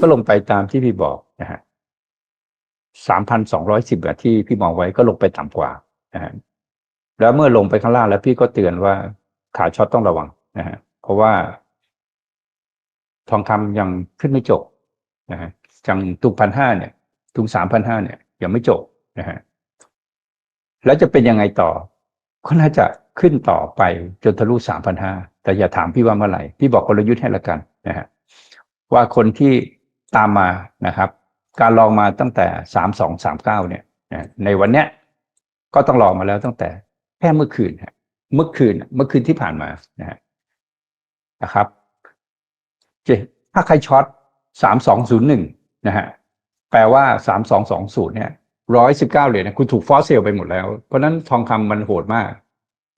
ก็ลงไปตามที่พี่บอกนะฮะสามพันสองร้อยสิบที่พี่มองไว้ก็ลงไปต่ำกว่านะฮะแล้วเมื่อลงไปข้างล่างแล้วพี่ก็เตือนว่าขาช็อตต้องระวังนะฮะเพราะว่า ทองคำยังขึ้นไม่จบนะฮะจังตุงพันห้าเนี่ยตุงสามพันห้าเนี่ย ยังไม่จบนะฮะแล้วจะเป็นยังไงต่อ ก็น่าจะขึ้นต่อไปจนทะลุสามพันห้าแต่อย่าถามพี่ว่าเมื่อไหร่พี่บอกกลยุทธ์ให้ละกันนะฮะว่าคนที่ ตามมานะครับ การลองมาตั้งแต่สามสองสามเก้าเนี่ยในวันเนี้ยก็ต้องลองมาแล้วตั้งแต่แค่เมื่อคืนฮะเมื่อคืนเมื่อคืนที่ผ่านมานะนะครับเจถ้าใครช็อตสามสองศูนย์หนึ่งนะฮะแปลว่าสามสองสองศูนย์เนี่ยร้อยสิบเก้าเหรียญนะคุณถูกฟอสเซลไปหมดแล้ว เพราะนั้นทองคำมันโหดมาก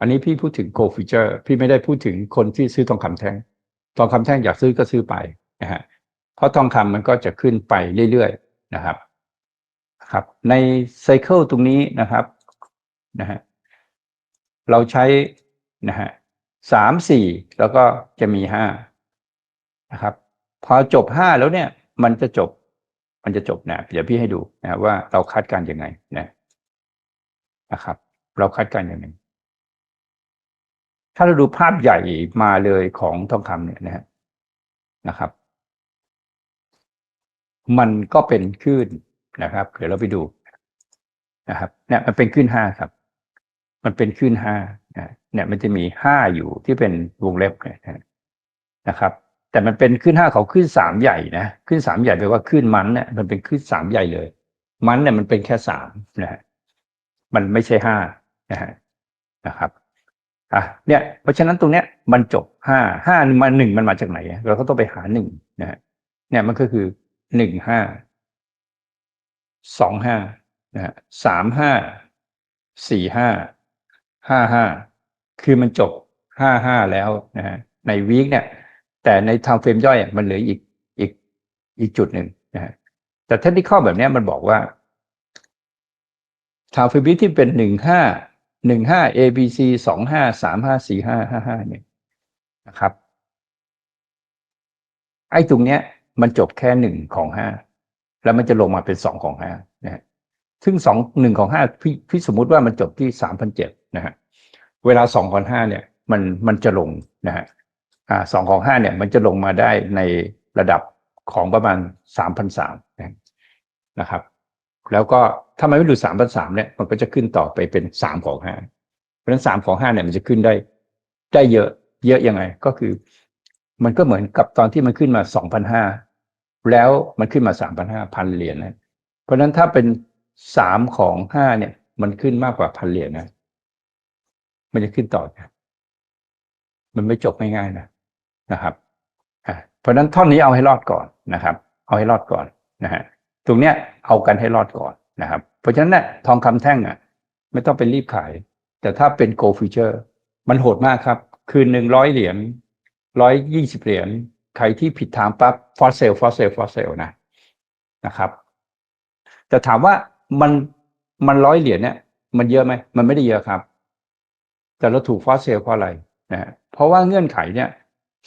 อันนี้พี่พูดถึงโกลฟิเจอร์ พี่ไม่ได้พูดถึงคนที่ซื้อทองคำแท่ง ทองคำแท่งอยากซื้อก็ซื้อไปนะฮะ เพราะทองคำมันก็จะขึ้นไปเรื่อยๆนะครับครับในไซเคิลตรงนี้นะครับนะฮะเราใช้นะฮะสามสี่แล้วก็จะมีห้านะครับ พอจบห้าแล้วเนี่ย มันจะจบ มันจะจบนะเดี๋ยวพี่ให้ดูนะว่าเราคาดการณ์ยังไงนะนะครับ เราคาดการณ์ยังไงถ้าเราดูภาพใหญ่มาเลยของทองคำเนี่ยนะฮะนะครับ มันก็เป็นคลื่นนะครับ เดี๋ยวเราไปดูนะครับเนี่ยมันเป็นคลื่นห้าครับ มันเป็นคลื่นห้าเนี่ยมันจะมีห้าอยู่ที่เป็นวงเล็บเนี่ยนะครับ แต่มันเป็นคลื่นห้าเขาคลื่นสามใหญ่นะคลื่นสามใหญ่แปลว่าคลื่นมันเนี่ยมันเป็นคลื่นสามใหญ่เลย มันเนี่ยมันเป็นแค่สามนะฮะมันไม่ใช่ห้านะฮะนะครับอะเนี่ยเพราะฉะนั้นตรงเนี้ยมันจบห้าห้ามาหนึ่งมันมาจากไหนเราก็ต้องไปหาหนึ่งนะฮะเนี่ยมันก็คือ หนึ่งห้าสองห้านะฮะสามห้าสี่ห้าห้าห้าคือมันจบห้าห้าแล้วนะฮะในวีคเนี่ย แต่ในทางเฟรมย่อยมันเหลืออีกอีกอีกจุดหนึ่งนะฮะแต่เทคนิคข้อแบบนี้มันบอกว่าทางเฟรมที่เป็นหนึ่งห้าหนึ่งห้า A B C สองห้าสามห้าสี่ห้าห้าห้าเนี่ยนะครับ ไอ้ตรงเนี้ย มันจบแค่หนึ่งของห้าแล้วมันจะลงมาเป็นสองของห้านะฮะซึ่งสองหนึ่งของห้าพี่พี่สมมุติว่ามันจบที่สามพันเจ็ดนะฮะเวลาสองของห้าเนี่ยมันมันจะลงนะฮะอ่าสองของห้าเนี่ยมันจะลงมาได้ในระดับของประมาณสามพันสามนะครับ แล้วก็ถ้ามันไม่หลุดสามพันสามเนี่ยมันก็จะขึ้นต่อไปเป็นสามของห้าเพราะฉะนั้นสามของห้าเนี่ยมันจะขึ้นได้ได้เยอะเยอะยังไง ก็คือ มันก็เหมือนกับตอนที่มันขึ้นมาสองพันห้าแล้วมันขึ้นมาสามพันห้าพันเหรียญนะเพราะฉะนั้นถ้าเป็นสามของห้าเนี่ย มันขึ้นมากกว่าพันเหรียญนะ มันจะขึ้นต่อนะมันไม่จบง่ายๆนะนะครับเพราะฉะนั้นท่อนนี้เอาให้รอดก่อนนะครับ เอาให้รอดก่อนนะฮะตรงเนี้ยเอากันให้รอดก่อนนะครับ เพราะฉะนั้นเนี่ยทองคำแท่งอะ ไม่ต้องไปรีบขาย แต่ถ้าเป็นโกลฟิเจอร์มันโหดมากครับ คืนหนึ่งร้อยเหรียญ ร้อยยี่สิบเหรียญใครที่ผิดทางปั๊บฟอสเซลฟอสเซลฟอสเซลนะนะครับ แต่ถามว่ามันมันร้อยเหรียญเนี่ย มันเยอะไหมมันไม่ได้เยอะครับ แต่เราถูกฟอสเซลเพราะอะไรนะเพราะว่าเงื่อนไขเนี่ย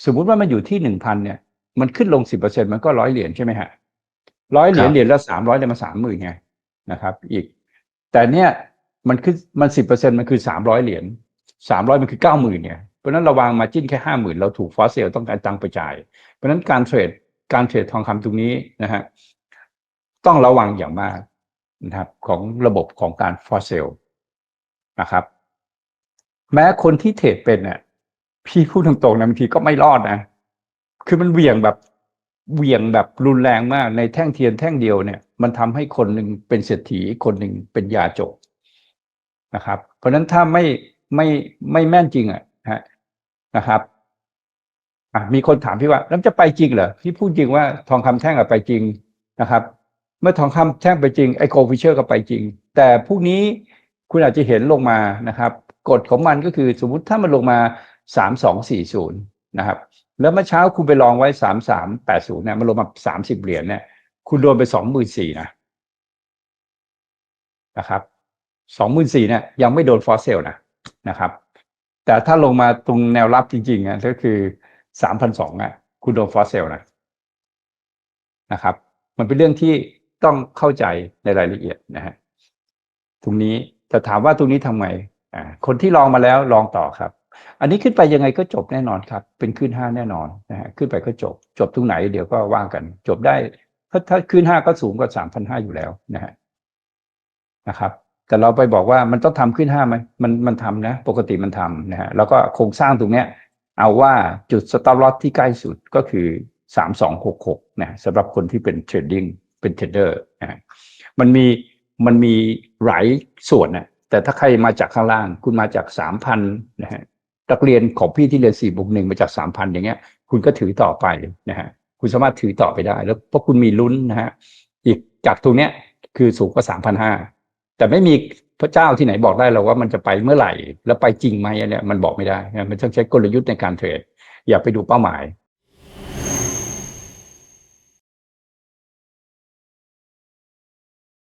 สมมุติว่ามันอยู่ที่หนึ่งพันเนี่ย มันขึ้นลงสิบเปอร์เซ็นมันก็ร้อยเหรียญใช่ไหมฮะร้อยเหรียญเหรียญละสามร้อยเนี่ยมาสามหมื่นไงนะครับ อีก แต่เนี่ยมันคือมันสิบเปอร์เซ็นมันคือสามร้อยเหรียญสามร้อยมันคือเก้าหมื่นเนี่ยเพ ราะนั้นระวางมาจิ้นแค่ห้าหมื่นเราถูกฟอสเซลต้องการตังไปจ่าย เพราะนั้นการเทรดการเทรดทองคำตรงนี้นะฮะต้องระวังอย่างมากนะครับของระบบของการฟอสเซลนะครับ แม้คนที่เทรดเป็นเนี่ยพี่พูดตรงๆนะบางทีก็ไม่รอดนะ คือมันเวี่ยงแบบเวี่ยงแบบรุนแรงมากในแท่งเทียนแท่งเดียวเนี่ย มันทำให้คนหนึ่งเป็นเศรษฐีคนหนึ่งเป็นยาจกนะครับ เพราะฉะนั้นถ้าไม่ไม่ไม่แม่นจริงอะฮะ นะครับอะมีคนถามพี่ว่าแล้วจะไปจริงเหรอพี่พูดจริงว่าทองคำแท่งอะไปจริงนะครับ เมื่อทองคำแท่งไปจริงไอโกฟิเชอร์ก็ไปจริง แต่พวกนี้คุณอาจจะเห็นลงมานะครับกฎของมันก็คือสมมุติถ้ามันลงมาสามสองสี่ศูนย์นะครับ แล้วเมื่อเช้าคุณไปลองไว้สามสามแปดศูนย์เนี่ยมันลงมาสามสิบเหรียญเนี่ย คุณโดนไปสองหมื่นสี่นะนะครับสองหมื่นสี่เนี่ยยังไม่โดนฟอสเซลนะนะครับ แต่ถ้าลงมาตรงแนวรับจริงๆอะก็คือสามพันสองอะ คุณโดนฟอสเซลนะนะครับ มันเป็นเรื่องที่ต้องเข้าใจในรายละเอียดนะฮะตรงนี้จะถามว่าตรงนี้ทำไงอ่าคนที่ลองมาแล้วลองต่อครับ อันนี้ขึ้นไปยังไงก็จบแน่นอนครับ เป็นขึ้นห้าแน่นอนนะฮะขึ้นไปก็จบ จบตรงไหนเดี๋ยวก็ว่างกัน จบได้ถ้าถ้าขึ้นห้าก็สูงกว่าสามพันห้าอยู่แล้วนะฮะนะครับ แต่เราไปบอกว่ามันต้องทำขึ้นห้าไหมมันมันทำนะ ปกติมันทำนะฮะแล้วก็โครงสร้างตรงเนี้ยเอาว่าจุดสต็อปลอสที่ใกล้สุดก็คือสามสองหกหกนะสำหรับคนที่เป็นเทรดดิ้งเป็นเทรดเดอร์นะฮะมันมีมันมีหลายส่วนนะแต่ถ้าใครมาจากข้างล่าง คุณมาจากสามพันนะฮะนักเรียนของพี่ที่เรียนสี่บวกหนึ่งมาจากสามพันอย่างเงี้ย คุณก็ถือต่อไปนะฮะคุณสามารถถือต่อไปได้ แล้วเพราะคุณมีลุ้นนะฮะอีกจากตรงเนี้ยคือสูงกว่าสามพันห้า แต่ไม่มีพระเจ้าที่ไหนบอกได้เราว่ามันจะไปเมื่อไหร่ แล้วไปจริงไหมอันเนี่ยมันบอกไม่ได้ มันต้องใช้กลยุทธ์ในการเทรดอย่าไปดูเป้าหมาย